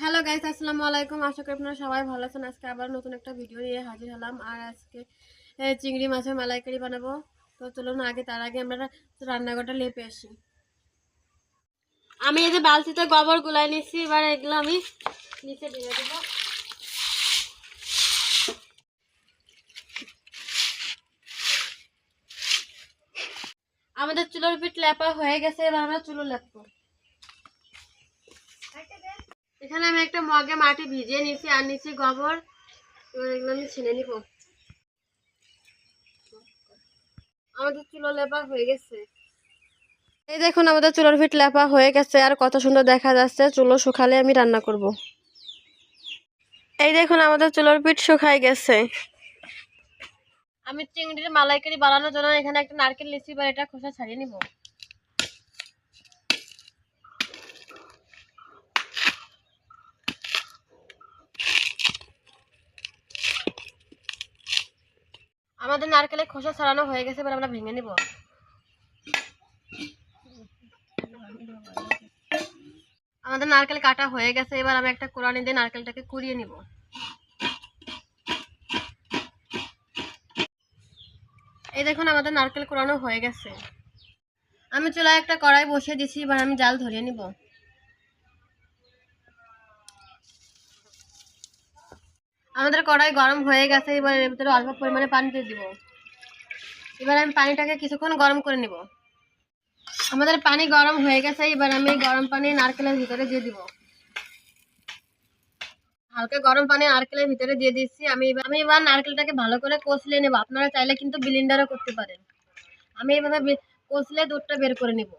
Hello guys আসসালামু আলাইকুম আশা করি আপনারা সবাই ভালো আছেন। আজকে আবার নতুন একটা ভিডিও নিয়ে হাজির হলাম। আর আজকে চিংড়ি মাছের মালাইকারি বানাবো। তো চলুন আগে, তার আগে আমরা রান্নাঘরটা লেপে আসি। আমি এই যে বালতিতে গোবর গুলাই নিচ্ছি এবার এগুলো আমি নিচে ঢেলে দেবো। আমাদের চুলোর পিঠ লেপা হয়ে গেছে, এবার আমরা চুলো লেপবো। এখানে আমি একটা মগে মাটি ভিজিয়ে নিয়েছি আর নিচ্ছি গোবর। এগুলো আমি ছিনে নিব। আমাদের চুলো লেপা হয়ে গেছে। এই দেখুন, আমাদের চুলোর ফিট লেপা হয়ে গেছে, আর কত সুন্দর দেখা যাচ্ছে। চুলো শুকালে আমি রান্না করব। এই দেখুন, আমাদের চুলোর পিঠ শুকাই গেছে। আমি চিংড়ির মালাইকারি বানানোর জন্য এখানে একটা নারকেল লিচি বা এটা খোসা ছাড়িয়ে নিব। আমাদের নারকেলের খোসা ছাড়ানো হয়ে গেছে এবার আমরা ভেঙে নিব। আমাদের নারকেল কাটা হয়ে গেছে, এবার আমি একটা কোরআনি দিয়ে নারকেলটাকে কুড়িয়ে নিব। এই দেখুন, আমাদের নারকেল কোরানো হয়ে গেছে। আমি চুলায় একটা কড়াই বসিয়ে দিছি, এবার আমি জাল ধরিয়ে নিব। আমাদের কড়াই গরম হয়ে গেছে, এবার এর ভিতরে অল্প পরিমাণে পানি দিয়ে দিব। এবার আমি পানিটাকে কিছুক্ষণ গরম করে নিব। আমাদের পানি গরম হয়ে গেছে, এবার আমি গরম পানি নারকেলের ভিতরে দিয়ে দিব। হালকা গরম পানি নারকেলের ভিতরে দিয়ে দিচ্ছি। আমি আমি এবার নারকেলটাকে ভালো করে কষলে নেব। আপনারা চাইলে কিন্তু বিলিন্ডারও করতে পারেন। আমি এভাবে কষলে দুধটা বের করে নেব।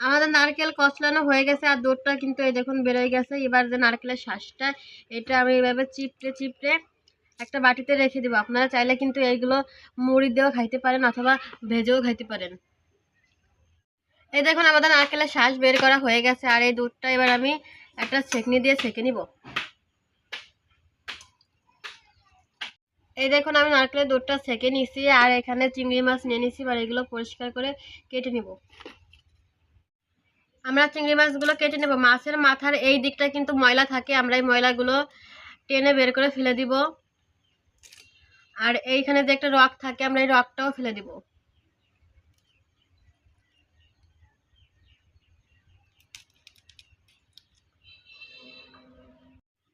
আমাদের নারকেল কচলানো হয়ে গেছে আর দুধটা কিন্তু এই দেখুন বেরোয় গেছে। এবার যে নারকেলের শ্বাসটা এটা আমি এইভাবে চিপড়ে চিপড়ে একটা বাটিতে রেখে দেবো। আপনারা চাইলে কিন্তু এইগুলো মুড়ি দিয়েও খাইতে পারেন অথবা ভেজেও খাইতে পারেন। এই দেখুন আমাদের নারকেলের শ্বাস বের করা হয়ে গেছে আর এই দুধটা এবার আমি একটা ছেঁকনি দিয়ে ছেঁকে নিব। এই দেখুন আমি নারকেলের দুধটা ছেঁকে নিছি আর এখানে চিংড়ি মাছ নিয়ে নিছি এবার এগুলো পরিষ্কার করে কেটে নিব। আমরা চিংড়ি মাছগুলো কেটে নেব। মাছের মাথার এই দিকটা কিন্তু ময়লা থাকে। আমরা এই ময়লাগুলো টেনে বের করে ফেলে দিব। আর এইখানে যে একটা রক থাকে, আমরা এই রকটাও ফেলে দিব।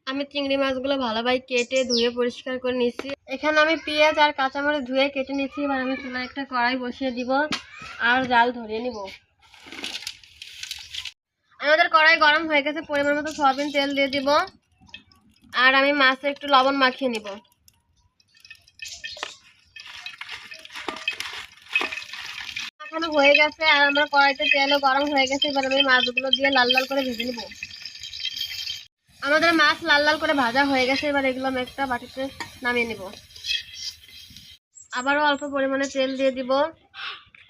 আমি চিংড়ি মাছগুলো ভালোভাবে কেটে ধুয়ে পরিষ্কার করে নিচ্ছি। এখানে আমি পেঁয়াজ আর কাঁচামরিচ ধুয়ে কেটে নিচ্ছি। এবার আমি চুলায় একটা কড়াই বসিয়ে দিব। আর জাল ধরিয়ে নিব। আমাদের কড়াই গরম হয়ে গেছে, পরিমাণ মতো সয়াবিন তেল দিয়ে দিব। আর আমি মাছে একটু লবণ মাখিয়ে নিব। মাখানো হয়ে গেছে, আর আমার কড়াইতে তেলও গরম হয়ে গেছে, এবার আমি মাছগুলো দিয়ে লাল লাল করে ভেজে নিব। আমাদের মাছ লাল লাল করে ভাজা হয়ে গেছে, এবার এগুলো আমি একটা বাটিতে নামিয়ে নিব। আবারও অল্প পরিমাণে তেল দিয়ে দিব।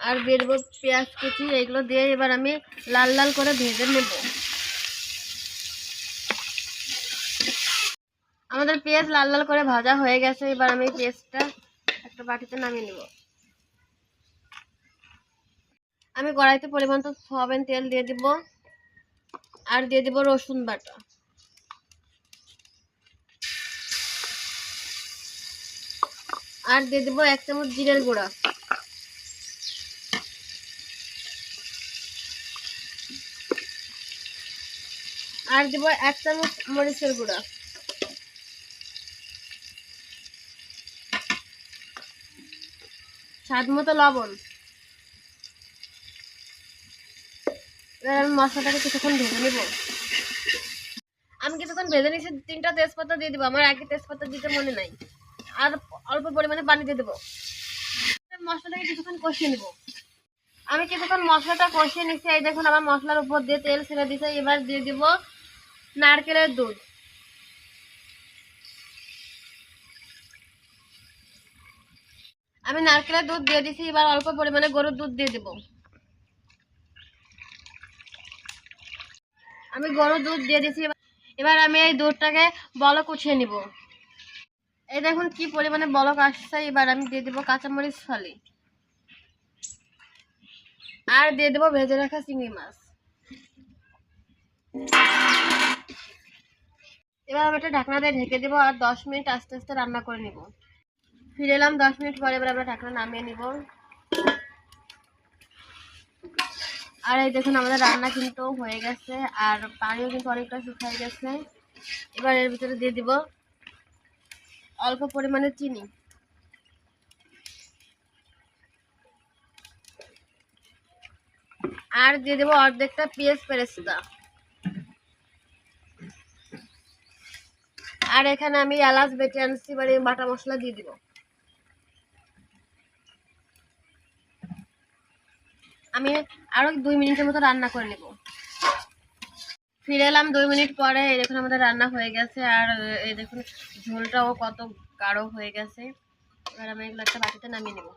আর দেবো পেঁয়াজ, কুচি এগুলো দিয়ে এবার আমি লাল লাল করে ভেজে নেব। আমাদের পেঁয়াজ লাল লাল করে ভাজা হয়ে গেছে, এবার আমি পেঁয়াজটা একটা বাটিতে নামিয়ে নেব। আমি কড়াইতে পরিমাণ তো সয়াবিন তেল দিয়ে দিব আর দিয়ে দিব রসুন বাটা। আর দিয়ে দেবো এক চামচ জিরের গুঁড়া। আর দেবো এক চামচ মরিচের গুঁড়া। স্বাদ মতো লবণ। আমি মশলাটাকে কিছুক্ষণ ভেজে নেব। আমি কিছুক্ষণ ভেজে নিয়েছি, তিনটা তেজপাতা দিয়ে দেবো। আমার আগে তেজপাতা দিতে মনে নাই। আর অল্প পরিমাণে পানি দিয়ে দেবো। মশলাটাকে কিছুক্ষণ কষিয়ে নেব। আমি কিছুক্ষণ মশলাটা কষিয়ে নিচ্ছি এই দেখুন, আমার মশলার উপর দিয়ে তেল ছেড়ে দিছে এবার দিয়ে দিব নারকেলের দুধ। আমি নারকেলের দুধ দিয়ে দিছি, এবার অল্প পরিমাণে গরুর দুধ দিয়ে দেব। আমি গরুর দুধ দিয়ে দিছি, এবার- আমি এই দুধটাকে বলক উঠিয়ে নিব। এই দেখুন কি পরিমাণে বলক আসছে, এবার আমি দিয়ে দেবো কাঁচামরিচ ফালি। আর দিয়ে দেবো ভেজে রাখা চিংড়ি মাছ। এবার আমি একটা ঢাকনা দিয়ে ঢেকে দেবো আর দশ মিনিট আস্তে আস্তে রান্না করে নিব। ফিরে এলাম দশ মিনিট পরে এবার আমরা ঢাকনা নামিয়ে নিব। আর এই দেখুন, আমাদের রান্না কিন্তু হয়ে গেছে আর পানিও কিন্তু অনেকটা শুকিয়ে গেছে। এবার এর ভিতরে দিয়ে দিব অল্প পরিমাণে চিনি। আর দিয়ে দেবো অর্ধেকটা পেঁয়াজ পেরেস্তা। আর এখানে আমি এলাচ, বেটে আনছি এবার এই বাটা মশলা দিয়ে দিব। আমি আরও দুই মিনিটের মতো রান্না করে নেব। ফিরে এলাম দুই মিনিট পরে, এই দেখুন আমাদের রান্না হয়ে গেছে, আর এই দেখুন ঝোলটাও কত গাঢ় হয়ে গেছে। এবার আমি এগুলো একটা বাটিতে নামিয়ে নেব।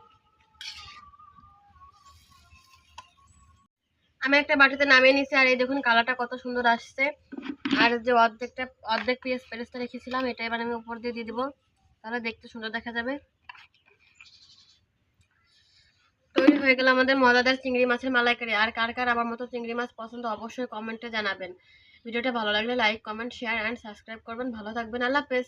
আমি একটা বাটিতে নামিয়ে নিছি, আর এই দেখুন কালারটা কত সুন্দর আসছে। আর যে অর্ধেকটা, অর্ধেক পেঁয়াজ পেরেস্তা রেখেছিলাম এটা এবার আমি উপর দিয়ে দিয়ে দেবো। তাহলে দেখতে সুন্দর দেখা যাবে। তৈরি হয়ে গেল আমাদের মজাদার চিংড়ি মাছের মালাইকারি। আর কার কার আমার মতো চিংড়ি মাছ পছন্দ, অবশ্যই কমেন্টে জানাবেন। ভিডিওটা ভালো লাগলে like comment share and subscribe করবেন। ভালো থাকবেন। আল্লাহ হাফেজ।